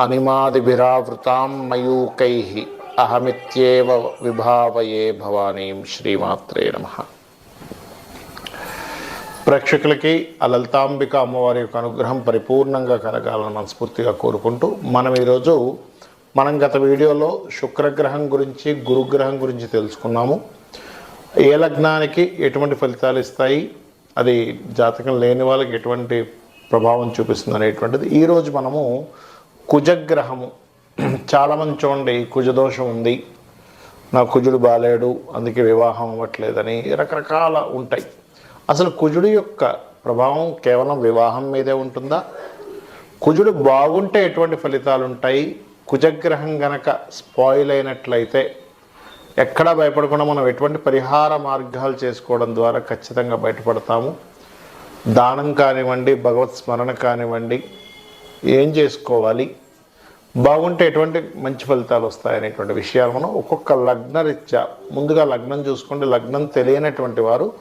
అనిమాదిభిరావృతాం మయూకై అహమిత్యేవ విభావయే భవానీం శ్రీమాత్రే నమ. ప్రేక్షకులకి ఆ లలితాంబిక అమ్మవారి యొక్క అనుగ్రహం పరిపూర్ణంగా కలగాలని మనస్ఫూర్తిగా కోరుకుంటూ మనం ఈరోజు మనం గత వీడియోలో శుక్రగ్రహం గురించి గురుగ్రహం గురించి తెలుసుకున్నాము. ఏ లగ్నానికి ఎటువంటి ఫలితాలు ఇస్తాయి? అది జాతకం లేని వాళ్ళకి ఎటువంటి ప్రభావం చూపిస్తుంది అనేటువంటిది ఈరోజు మనము కుజగ్రహము. చాలామంది చూడండి కుజదోషం ఉంది. నా కుజుడు బాలేడు అందుకే వివాహం అవ్వట్లేదని రకరకాల ఉంటాయి. అసలు కుజుడు యొక్క ప్రభావం కేవలం వివాహం మీదే ఉంటుందా? కుజుడు బాగుంటే ఎటువంటి ఫలితాలు ఉంటాయి కుజగ్రహం గనక స్పాయిల్ అయినట్లయితే ఎక్కడా భయపడకుండా మనం ఎటువంటి పరిహార మార్గాలు చేసుకోవడం ద్వారా ఖచ్చితంగా బయటపడతాము. దానం కానివ్వండి భగవత్ స్మరణ కానివ్వండి ఏం చేసుకోవాలి? బాగుంటే ఎటువంటి మంచి ఫలితాలు వస్తాయనేటువంటి విషయాలు మనం ఒక్కొక్క లగ్న రీత్యా ముందుగా లగ్నం చూసుకుంటే లగ్నం తెలియనటువంటి వారు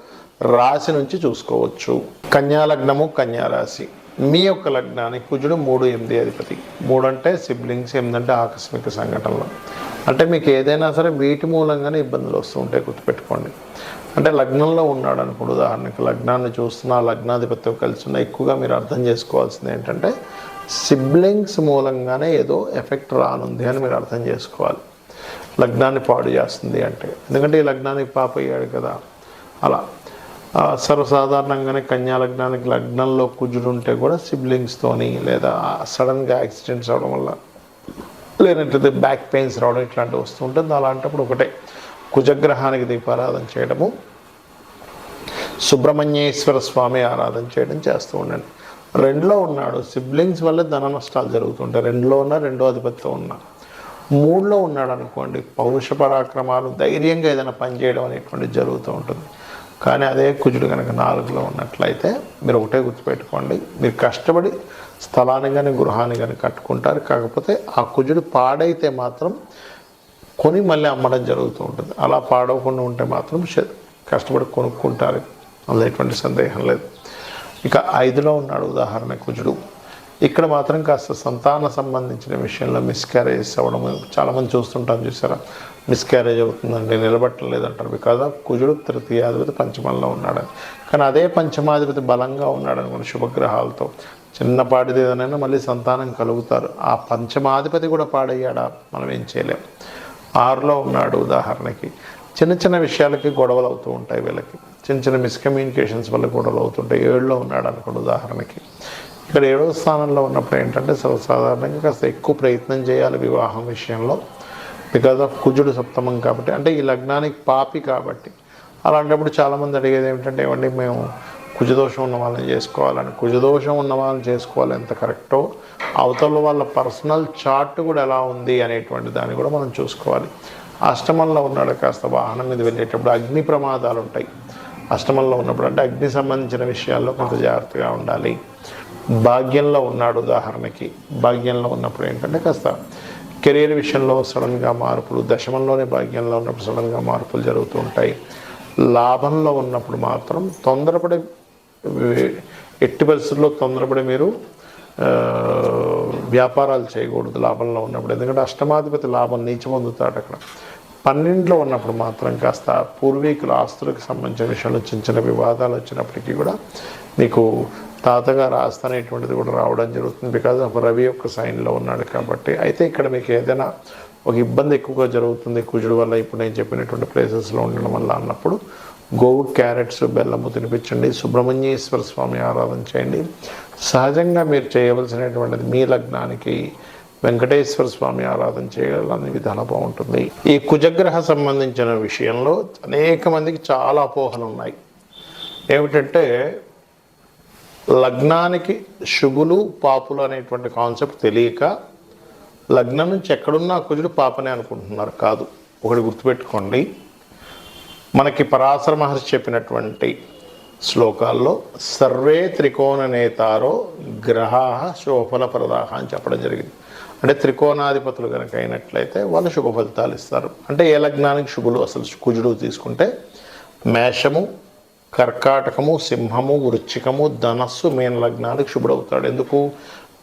రాశి నుంచి చూసుకోవచ్చు. కన్యా లగ్నము కన్యా రాశి. మీ యొక్క లగ్నానికి కుజుడు మూడు ఎనిమిది అధిపతి. మూడు అంటే సిబ్లింగ్స్ ఎనిమిదంటే ఆకస్మిక సంఘటనలు. అంటే మీకు ఏదైనా సరే వీటి మూలంగానే ఇబ్బందులు వస్తూ ఉంటాయి గుర్తుపెట్టుకోండి. అంటే లగ్నంలో ఉన్నాడు అనుకోండి ఉదాహరణకి లగ్నాన్ని చూస్తున్నా లగ్నాధిపతితో కలిసి ఉన్న ఎక్కువగా మీరు అర్థం చేసుకోవాల్సింది ఏంటంటే సిబ్లింగ్స్ మూలంగానే ఏదో ఎఫెక్ట్ రానుంది అని మీరు అర్థం చేసుకోవాలి. లగ్నాన్ని పాడు చేస్తుంది అంటే. ఎందుకంటే ఈ లగ్నానికి పాప అయ్యాడు కదా. అలా. సర్వసాధారణంగానే కన్యా లగ్నానికి లగ్నంలో కుజుడు ఉంటే కూడా సిబ్లింగ్స్తోని లేదా సడన్గా యాక్సిడెంట్స్ అవడం వల్ల లేనట్లయితే బ్యాక్ పెయిన్స్ రావడం ఇట్లాంటివి వస్తుంటుంది అలాంటప్పుడు ఒకటే. కుజగ్రహానికి దీపారాధన చేయడము. సుబ్రహ్మణ్యేశ్వర స్వామి ఆరాధన చేయడం చేస్తూ ఉండండి. రెండులో ఉన్నాడు. సిబ్లింగ్స్ వల్ల ధన నష్టాలు జరుగుతుంటాయి. రెండులో ఉన్న రెండో అధిపతితో ఉన్నా. మూడులో ఉన్నాడు అనుకోండి. పౌరుష పరాక్రమాలు ధైర్యంగా ఏదైనా పనిచేయడం అనేటువంటిది జరుగుతూ ఉంటుంది. కానీ అదే కుజుడు కనుక నాలుగులో ఉన్నట్లయితే మీరు ఒకటే గుర్తుపెట్టుకోండి. మీరు కష్టపడి స్థలాన్ని కానీ గృహాన్ని కానీ కట్టుకుంటారు. కాకపోతే ఆ కుజుడు పాడైతే మాత్రం కొని మళ్ళీ అమ్మడం జరుగుతూ ఉంటుంది. అలా పాడవకుండా ఉంటే మాత్రం కష్టపడి కొనుక్కుంటారు అందులో ఎటువంటి సందేహం లేదు. ఇక ఐదులో ఉన్నాడు ఉదాహరణ కుజుడు ఇక్కడ మాత్రం కాస్త సంతాన సంబంధించిన విషయంలో మిస్క్యారేజ్ అవ్వడం చాలామంది చూస్తుంటాం చూసారా? మిస్క్యారేజ్ అవుతుందండి నిలబట్టలేదు అంటారు బికాజ్ ఆఫ్ కుజుడు తృతీయాధిపతి పంచమంలో ఉన్నాడని కానీ అదే పంచమాధిపతి బలంగా ఉన్నాడని అనుకోండి శుభగ్రహాలతో. చిన్నపాటిది ఏదైనా మళ్ళీ సంతానం కలుగుతారు. ఆ పంచమాధిపతి కూడా పాడయ్యాడా? మనం ఏం చేయలేం. ఆరులో ఉన్నాడు ఉదాహరణకి. చిన్న చిన్న విషయాలకి గొడవలు అవుతూ ఉంటాయి వీళ్ళకి. చిన్న చిన్న మిస్కమ్యూనికేషన్స్ వల్ల గొడవలు అవుతుంటాయి. ఏడులో ఉన్నాడు అనుకోండి ఉదాహరణకి. ఇక్కడ ఏడవ స్థానంలో ఉన్నప్పుడు ఏంటంటే సర్వసాధారణంగా కాస్త ఎక్కువ ప్రయత్నం చేయాలి వివాహం విషయంలో. బికాజ్ ఆఫ్ కుజుడు సప్తమం కాబట్టి అంటే ఈ లగ్నానికి పాపి కాబట్టి. అలాంటప్పుడు చాలామంది అడిగేది ఏమిటంటే ఏమండి మేము కుజదోషం ఉన్న వాళ్ళని చేసుకోవాలని. కుజదోషం ఉన్న వాళ్ళని చేసుకోవాలి ఎంత కరెక్టో అవతల వాళ్ళ పర్సనల్ చార్ట్ కూడా ఎలా ఉంది అనేటువంటి దాన్ని కూడా మనం చూసుకోవాలి. అష్టమంలో ఉన్నాడు కాస్త వాహనం మీద వెళ్ళేటప్పుడు అగ్ని ప్రమాదాలు ఉంటాయి. అష్టమంలో ఉన్నప్పుడు అంటే అగ్ని సంబంధించిన విషయాల్లో కొంత జాగ్రత్తగా ఉండాలి. భాగ్యంలో ఉన్నాడు ఉదాహరణకి. భాగ్యంలో ఉన్నప్పుడు ఏంటంటే కాస్త కెరీర్ విషయంలో సడన్గా మార్పులు దశమంలోనే భాగ్యంలో ఉన్నప్పుడు సడన్గా మార్పులు జరుగుతూ ఉంటాయి. లాభంలో ఉన్నప్పుడు మాత్రం తొందరపడి ఎట్టి పరిస్థితుల్లో తొందరపడి మీరు వ్యాపారాలు చేయకూడదు లాభంలో ఉన్నప్పుడు. ఎందుకంటే అష్టమాధిపతి లాభం నీచి పొందుతాడు అక్కడ. పన్నెండులో ఉన్నప్పుడు మాత్రం కాస్త పూర్వీకుల ఆస్తులకు సంబంధించిన విషయంలో చిన్న చిన్న వివాదాలు వచ్చినప్పటికీ కూడా మీకు తాతగారు ఆస్తి అనేటువంటిది కూడా రావడం జరుగుతుంది. బికాజ్ ఆఫ్ రవి యొక్క సైన్లో ఉన్నాడు కాబట్టి అయితే ఇక్కడ మీకు ఏదైనా ఒక ఇబ్బంది ఎక్కువగా జరుగుతుంది కుజుడు వల్ల ఇప్పుడు నేను చెప్పినటువంటి ప్లేసెస్లో ఉండడం వల్ల అన్నప్పుడు గోవు క్యారెట్స్ బెల్లము తినిపించండి సుబ్రహ్మణ్యేశ్వర స్వామి ఆరాధన చేయండి. సహజంగా మీరు చేయవలసినటువంటిది మీ లగ్నానికి వెంకటేశ్వర స్వామి ఆరాధన చేయాలనే విధానం బాగుంటుంది. ఈ కుజగ్రహ సంబంధించిన విషయంలో అనేక మందికి చాలా అపోహలు ఉన్నాయి. ఏమిటంటే లగ్నానికి శుభులు పాపులు అనేటువంటి కాన్సెప్ట్ తెలియక లగ్నం నుంచి ఎక్కడున్నా కుజుడు పాపనే అనుకుంటున్నారు కాదు. ఒకటి గుర్తుపెట్టుకోండి. మనకి పరాశర మహర్షి చెప్పినటువంటి శ్లోకాల్లో సర్వే త్రికోణ నేతారో గ్రహ శుభఫల ప్రదాహ అని చెప్పడం జరిగింది. అంటే త్రికోణాధిపతులు కనుక అయినట్లయితే వాళ్ళు శుభ ఫలితాలు ఇస్తారు. అంటే ఏ లగ్నానికి శుభులు? అసలు కుజుడు తీసుకుంటే మేషము కర్కాటకము సింహము వృచ్చికము ధనస్సు మీన లగ్నానికి శుభుడవుతాడు. ఎందుకు?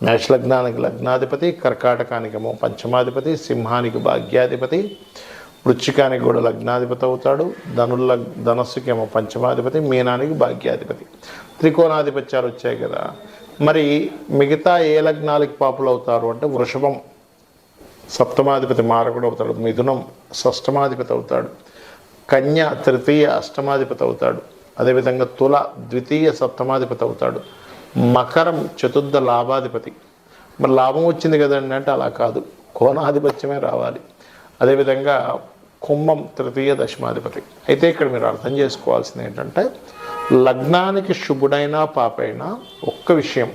మేష లగ్నానికి లగ్నాధిపతి కర్కాటకానికేమో పంచమాధిపతి సింహానికి భాగ్యాధిపతి వృచ్చికానికి కూడా లగ్నాధిపతి అవుతాడు. ధనుల ధనస్సుకేమో పంచమాధిపతి మీనానికి భాగ్యాధిపతి. త్రికోణాధిపత్యాలు వచ్చాయి కదా. మరి మిగతా ఏ లగ్నాలకి పాపులు అవుతారు అంటే వృషభం సప్తమాధిపతి మారకుడు అవుతాడు మిథునం షష్టమాధిపతి అవుతాడు కన్య తృతీయ అష్టమాధిపతి అవుతాడు అదేవిధంగా తుల ద్వితీయ సప్తమాధిపతి అవుతాడు మకరం చతుర్థ లాభాధిపతి. మరి లాభం వచ్చింది కదండి అంటే అలా కాదు కోణాధిపత్యమే రావాలి. అదేవిధంగా కుంభం తృతీయ దశమాధిపతి. అయితే ఇక్కడ మీరు అర్థం చేసుకోవాల్సింది ఏంటంటే లగ్నానికి శుభుడైనా పాపైనా ఒక్క విషయం.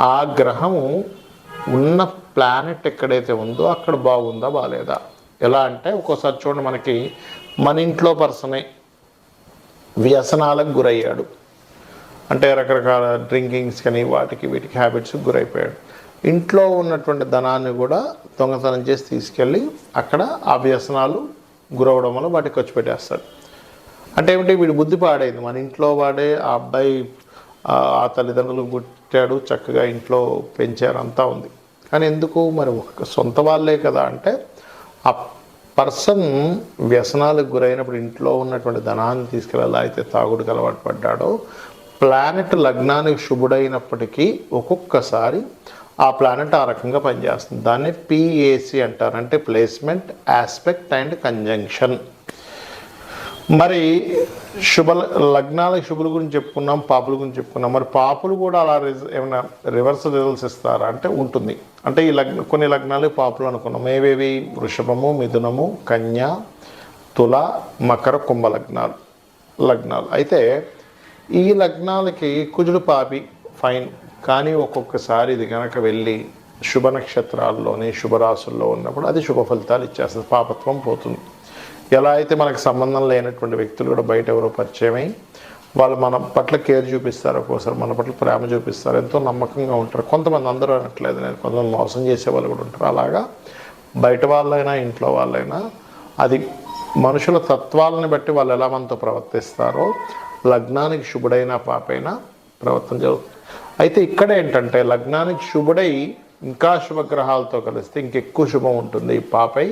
ఆ గ్రహము ఉన్న ప్లానెట్ ఎక్కడైతే ఉందో అక్కడ బాగుందా బాగాలేదా ఎలా అంటే ఒక్కోసారి చూడండి మనకి మన ఇంట్లో పర్సనే వ్యసనాలకు గురయ్యాడు. అంటే రకరకాల డ్రింకింగ్స్ కానీ వాటికి వీటికి హ్యాబిట్స్ గురైపోయాడు. ఇంట్లో ఉన్నటువంటి ధనాన్ని కూడా దొంగతనం చేసి తీసుకెళ్ళి అక్కడ ఆ వ్యసనాలు గురవడం వల్ల వాటికి ఖర్చు పెట్టేస్తాడు. అంటే ఏమిటి వీడి బుద్ధి పాడైంది. మన ఇంట్లో వాడే ఆ అబ్బాయి ఆ తల్లిదండ్రులు పుట్టాడు చక్కగా ఇంట్లో పెంచారు అంతా ఉంది. కానీ ఎందుకు? మరి ఒక సొంత వాళ్ళే కదా అంటే ఆ పర్సన్ వ్యసనాలకు గురైనప్పుడు ఇంట్లో ఉన్నటువంటి ధనాన్ని తీసుకెళ్ళాలా అయితే తాగుడుకు అలవాటు పడ్డాడో ప్లానెట్ లగ్నానికి శుభుడైనప్పటికీ ఒక్కొక్కసారి ఆ ప్లానెట్ ఆ రకంగా పనిచేస్తుంది. దాన్ని పిఏసి అంటారు. అంటే ప్లేస్మెంట్ ఆస్పెక్ట్ అండ్ కంజంక్షన్. మరి శుభ లగ్నాల శుభుల గురించి చెప్పుకున్నాం పాపుల గురించి చెప్పుకున్నాం. మరి పాపులు కూడా అలా రిజ- ఏమైనా రివర్స్ రిజల్ట్స్ ఇస్తారా? అంటే ఉంటుంది. అంటే ఈ లగ్న కొన్ని లగ్నాలు పాపులు అనుకున్నాం. ఏవేవి వృషభము మిథునము కన్య తుల మకర కుంభ లగ్నాలు లగ్నాలు. అయితే ఈ లగ్నాలకి కుజుడు పాపి ఫైన్. కానీ ఒక్కొక్కసారి ఇది కనుక వెళ్ళి శుభ నక్షత్రాల్లోని శుభరాశుల్లో ఉన్నప్పుడు అది శుభ ఫలితాలు ఇచ్చేస్తుంది. పాపత్వం పోతుంది. ఎలా అయితే మనకు సంబంధం లేనటువంటి వ్యక్తులు కూడా బయట ఎవరో పరిచయమై వాళ్ళు మన పట్ల కేర్ చూపిస్తారు ఒక్కోసారి మన పట్ల ప్రేమ చూపిస్తారు ఎంతో నమ్మకంగా ఉంటారు. కొంతమంది అందరూ అనట్లేదు నేను కొంతమంది మోసం చేసే వాళ్ళు కూడా ఉంటారు. అలాగా బయట వాళ్ళైనా ఇంట్లో వాళ్ళైనా అది మనుషుల తత్వాలని బట్టి వాళ్ళు ఎలా మనతో ప్రవర్తిస్తారో లగ్నానికి శుభుడైన పాపైనా ప్రవర్తన జరుగుతుంది అయితే ఇక్కడ ఏంటంటే లగ్నానికి శుభుడై ఇంకా శుభగ్రహాలతో కలిస్తే ఇంకెక్కువ శుభం ఉంటుంది. ఈ పాపై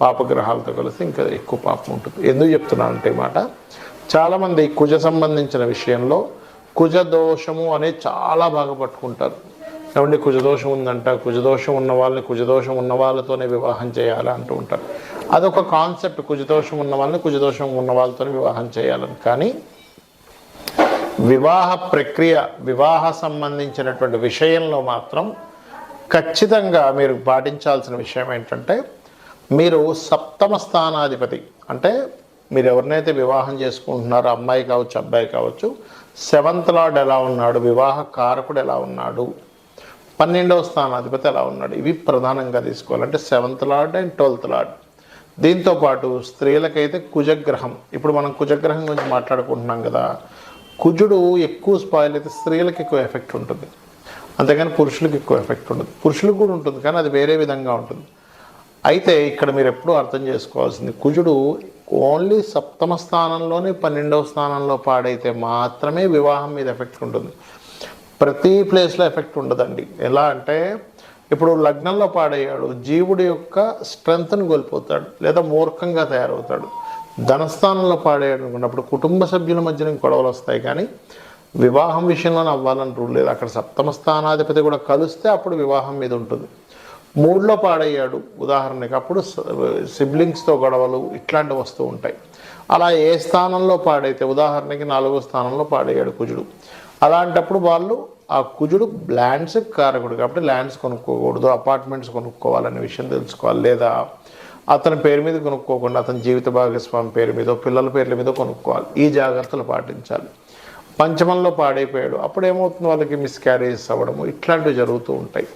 పాపగ్రహాలతో కలిసి ఇంకా ఎక్కువ పాపం ఉంటుంది. ఎందుకు చెప్తున్నాను అంటే మాట చాలామంది కుజ సంబంధించిన విషయంలో కుజ దోషము అనేది చాలా బాగా పట్టుకుంటారు. ఏమంటే కుజదోషం ఉందంట కుజదోషం ఉన్న వాళ్ళని కుజదోషం ఉన్న వాళ్ళతోనే వివాహం చేయాలి అంటూ ఉంటారు. అదొక కాన్సెప్ట్ కుజదోషం ఉన్న వాళ్ళని కుజదోషం ఉన్న వాళ్ళతోనే వివాహం చేయాలని. కానీ వివాహ ప్రక్రియ వివాహ సంబంధించినటువంటి విషయంలో మాత్రం ఖచ్చితంగా మీరు పాటించాల్సిన విషయం ఏంటంటే మీరు సప్తమ స్థానాధిపతి. అంటే మీరు ఎవరినైతే వివాహం చేసుకుంటున్నారో అమ్మాయి కావచ్చు అబ్బాయి కావచ్చు సెవెంత్ లార్డ్ ఎలా ఉన్నాడు వివాహ కారకుడు ఎలా ఉన్నాడు పన్నెండవ స్థానాధిపతి ఎలా ఉన్నాడు ఇవి ప్రధానంగా తీసుకోవాలి. అంటే seventh lord and twelfth lord. దీంతో పాటు స్త్రీలకైతే కుజగ్రహం. ఇప్పుడు మనం కుజగ్రహం గురించి మాట్లాడుకుంటున్నాం కదా. కుజుడు ఎక్కువ స్పాయిల్ అయితే స్త్రీలకు ఎక్కువ ఎఫెక్ట్ ఉంటుంది. అంతేగాని పురుషులకు ఎక్కువ ఎఫెక్ట్ ఉండదు. పురుషులకు కూడా ఉంటుంది కానీ అది వేరే విధంగా ఉంటుంది. అయితే ఇక్కడ మీరు ఎప్పుడూ అర్థం చేసుకోవాల్సింది కుజుడు ఓన్లీ సప్తమ స్థానంలోనే పన్నెండవ స్థానంలో పాడైతే మాత్రమే వివాహం మీద ఎఫెక్ట్ ఉంటుంది. ప్రతి ప్లేస్లో ఎఫెక్ట్ ఉండదండి. ఎలా అంటే ఇప్పుడు లగ్నంలో పాడయ్యాడు జీవుడి యొక్క స్ట్రెంగ్త్ని కోల్పోతాడు లేదా మూర్ఖంగా తయారవుతాడు. ధనస్థానంలో పాడేయడం అనుకున్నప్పుడు కుటుంబ సభ్యుల మధ్యన గొడవలు వస్తాయి కానీ వివాహం విషయంలోనే అవ్వాలని రూల్ లేదు. అక్కడ సప్తమ స్థానాధిపతి కూడా కలిస్తే అప్పుడు వివాహం మీద ఉంటుంది. మూడులో పాడయ్యాడు. ఉదాహరణకి అప్పుడు సిబ్లింగ్స్తో గొడవలు ఇట్లాంటివి వస్తూ ఉంటాయి. అలా ఏ స్థానంలో పాడైతే ఉదాహరణకి నాలుగో స్థానంలో పాడయ్యాడు కుజుడు. అలాంటప్పుడు వాళ్ళు ఆ కుజుడు ల్యాండ్స్ కారకుడు కాబట్టి ల్యాండ్స్ కొనుక్కోకూడదు అపార్ట్మెంట్స్ కొనుక్కోవాలనే విషయం తెలుసుకోవాలి. లేదా అతని పేరు మీద కొనుక్కోకుండా అతని జీవిత భాగస్వామి పేరు మీద పిల్లల పేర్ల మీద కొనుక్కోవాలి. ఈ జాగ్రత్తలు పాటించాలి. పంచమంలో పాడైపోయాడు. అప్పుడు ఏమవుతుంది వాళ్ళకి? మిస్క్యారేజెస్ అవ్వడము. ఇట్లాంటివి జరుగుతూ ఉంటాయి.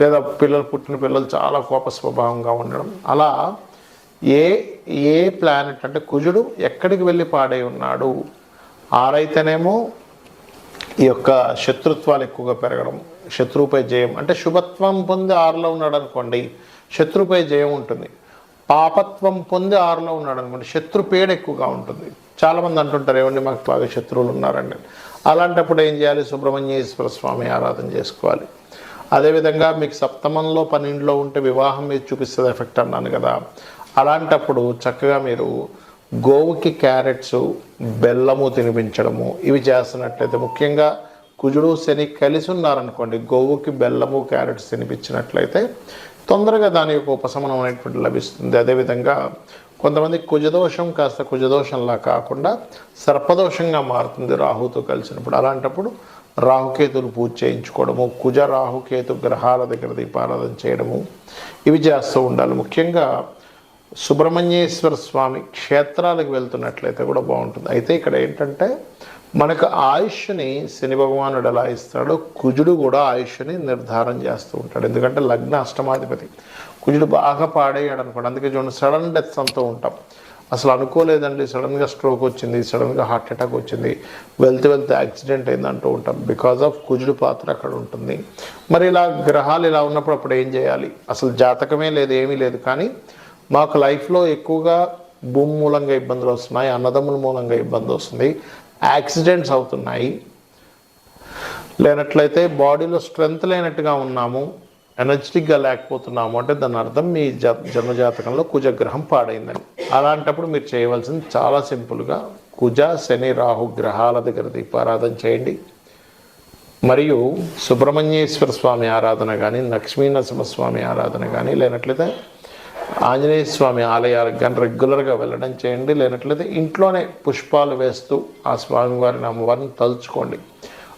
లేదా పిల్లలు పుట్టిన పిల్లలు చాలా కోప స్వభావంగా ఉండడం. అలా ఏ ఏ ప్లానెట్ అంటే కుజుడు ఎక్కడికి వెళ్ళి పాడై ఉన్నాడు? ఆరైతేనేమో ఈ యొక్క శత్రుత్వాలు ఎక్కువగా పెరగడం శత్రువుపై జయం. అంటే శుభత్వం పొంది ఆరులో ఉన్నాడు అనుకోండి శత్రుపై జయం ఉంటుంది. పాపత్వం పొంది ఆరులో ఉన్నాడు అనుకోండి శత్రు పేడ ఎక్కువగా ఉంటుంది. చాలామంది అంటుంటారు ఏమండి మాకు బాగా శత్రువులు ఉన్నారండి? అలాంటప్పుడు ఏం చేయాలి? సుబ్రహ్మణ్యేశ్వర స్వామి ఆరాధన చేసుకోవాలి. అదేవిధంగా మీకు సప్తమంలో పన్నెండులో ఉంటే వివాహం మీద చూపిస్తుంది ఎఫెక్ట్ అన్నాను కదా. అలాంటప్పుడు చక్కగా మీరు గోవుకి క్యారెట్స్ బెల్లము తినిపించడము ఇవి చేస్తున్నట్లయితే ముఖ్యంగా కుజుడు శని కలిసి ఉన్నారనుకోండి గోవుకి బెల్లము క్యారెట్స్ తినిపించినట్లయితే తొందరగా దాని యొక్క ఉపశమనం అనేటువంటి లభిస్తుంది. అదేవిధంగా కొంతమంది కుజదోషం కాస్త కుజదోషంలా కాకుండా సర్పదోషంగా మారుతుంది రాహుతో కలిసినప్పుడు. అలాంటప్పుడు రాహుకేతులు పూజ చేయించుకోవడము కుజ రాహుకేతు గ్రహాల దగ్గర దీపారాధన చేయడము ఇవి చేస్తూ ఉండాలి. ముఖ్యంగా సుబ్రహ్మణ్యేశ్వర స్వామి క్షేత్రాలకు వెళ్తున్నట్లయితే కూడా బాగుంటుంది. అయితే ఇక్కడ ఏంటంటే మనకు ఆయుష్ని శని భగవానుడు ఎలా ఇస్తాడో కుజుడు కూడా ఆయుష్ని నిర్ధారణ చేస్తూ ఉంటాడు. ఎందుకంటే లగ్న అష్టమాధిపతి కుజుడు బాగా పాడేయాడు అనుకోండి అందుకే చూడండి సడన్ డెత్స్ అంతా ఉంటాం. అసలు అనుకోలేదండి. సడన్గా స్ట్రోక్ వచ్చింది సడన్గా హార్ట్ అటాక్ వచ్చింది. వెళ్తే వెళ్తే యాక్సిడెంట్ అయిందంటూ ఉంటాం. బికాజ్ ఆఫ్ కుజుడు పాత్ర అక్కడ ఉంటుంది. మరి ఇలా గ్రహాలు ఇలా ఉన్నప్పుడు అప్పుడు ఏం చేయాలి? అసలు జాతకమే లేదు ఏమీ లేదు. కానీ మాకు లైఫ్లో ఎక్కువగా భూమి మూలంగా ఇబ్బందులు వస్తున్నాయి అన్నదమ్ముల మూలంగా ఇబ్బంది వస్తుంది. యాక్సిడెంట్స్ అవుతున్నాయి. లేనట్లయితే బాడీలో స్ట్రెంగ్త్ లేనట్టుగా ఉన్నాము. ఎనర్జెటిక్గా లేకపోతున్నాము అంటే దాని అర్థం మీ జ జన్మజాతకంలో కుజగ్రహం పాడైందని. అలాంటప్పుడు మీరు చేయవలసింది చాలా సింపుల్గా కుజ శని రాహు గ్రహాల దగ్గర దీపారాధన చేయండి. మరియు సుబ్రహ్మణ్యేశ్వర స్వామి ఆరాధన కానీ లక్ష్మీ నరసింహస్వామి ఆరాధన కానీ లేనట్లయితే ఆంజనేయ స్వామి ఆలయాలకు కానీ రెగ్యులర్గా వెళ్ళడం చేయండి. లేనట్లయితే ఇంట్లోనే పుష్పాలు వేస్తూ ఆ స్వామివారిని అమ్మవారిని తలుచుకోండి.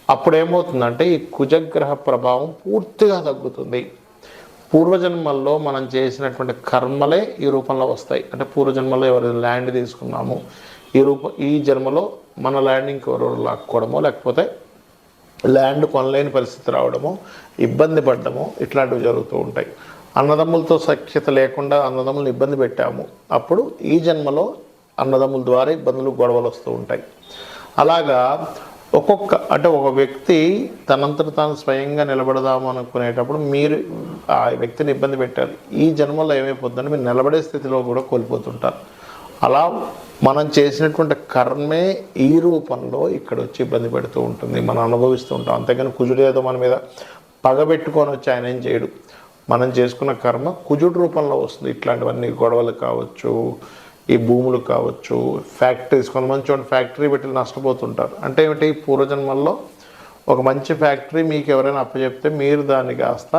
అప్పుడేమవుతుందంటే ఈ కుజగ్రహ ప్రభావం పూర్తిగా తగ్గుతుంది. పూర్వజన్మల్లో మనం చేసినటువంటి కర్మలే ఈ రూపంలో వస్తాయి. అంటే పూర్వజన్మలో ఎవరు ల్యాండ్ తీసుకున్నాము ఈ రూప ఈ జన్మలో మన ల్యాండ్ ఇంకెవరెవరు లాక్కోవడమో లేకపోతే ల్యాండ్ కొనలేని పరిస్థితి రావడము ఇబ్బంది పడ్డమో ఇట్లాంటివి జరుగుతూ ఉంటాయి. అన్నదమ్ములతో సఖ్యత లేకుండా అన్నదమ్ములను ఇబ్బంది పెట్టాము. అప్పుడు ఈ జన్మలో అన్నదమ్ముల ద్వారా ఇబ్బందులు గొడవలు వస్తూ ఉంటాయి. అలాగా ఒక్కొక్క అంటే ఒక వ్యక్తి తనంతట తాను స్వయంగా నిలబడదాము అనుకునేటప్పుడు మీరు ఆ వ్యక్తిని ఇబ్బంది పెట్టారు ఈ జన్మలో ఏమైపోతుందంటే మీరు నిలబడే స్థితిలో కూడా కోల్పోతుంటారు. అలా మనం చేసినటువంటి కర్మే ఈ రూపంలో ఇక్కడ వచ్చి ఇబ్బంది పెడుతూ ఉంటుంది. మనం అనుభవిస్తూ ఉంటాం. అంతేగాని కుజుడు ఏదో మన మీద పగబెట్టుకొని వచ్చి ఆయన ఏం చేయడు. మనం చేసుకున్న కర్మ కుజుడు రూపంలో వస్తుంది. ఇట్లాంటివన్నీ గొడవలు కావచ్చు ఈ భూములు కావచ్చు ఫ్యాక్టరీస్ కొంతమంది చూడండి ఫ్యాక్టరీ పెట్టి నష్టపోతుంటారు. అంటే ఏమిటి? పూర్వజన్మల్లో ఒక మంచి ఫ్యాక్టరీ మీకు ఎవరైనా అప్పచెప్తే మీరు దాన్ని కాస్త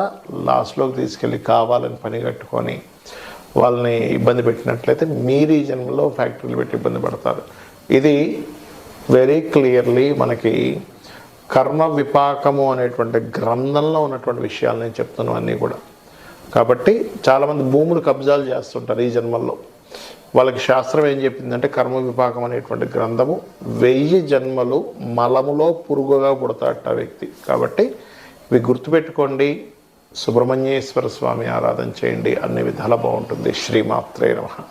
లాస్ట్లోకి తీసుకెళ్ళి కావాలని పని కట్టుకొని వాళ్ళని ఇబ్బంది పెట్టినట్లయితే మీరు ఈ జన్మలో ఫ్యాక్టరీలు పెట్టి ఇబ్బంది పడతారు. ఇది వెరీ క్లియర్లీ మనకి కర్మ విపాకము అనేటువంటి గ్రంథంలో ఉన్నటువంటి విషయాలు నేను చెప్తున్నాను అన్నీ కూడా. కాబట్టి చాలామంది భూములు కబ్జాలు చేస్తుంటారు ఈ జన్మల్లో. వాళ్ళకి శాస్త్రం ఏం చెప్పిందంటే కర్మ విపాకం అనేటువంటి గ్రంథము వెయ్యి జన్మలు మలములో పురుగుగా పుడతాట వ్యక్తి. కాబట్టి ఇవి గుర్తుపెట్టుకోండి సుబ్రహ్మణ్యేశ్వర స్వామి ఆరాధన చేయండి అన్ని విధాలా బాగుంటుంది. శ్రీమాత్రే నమ.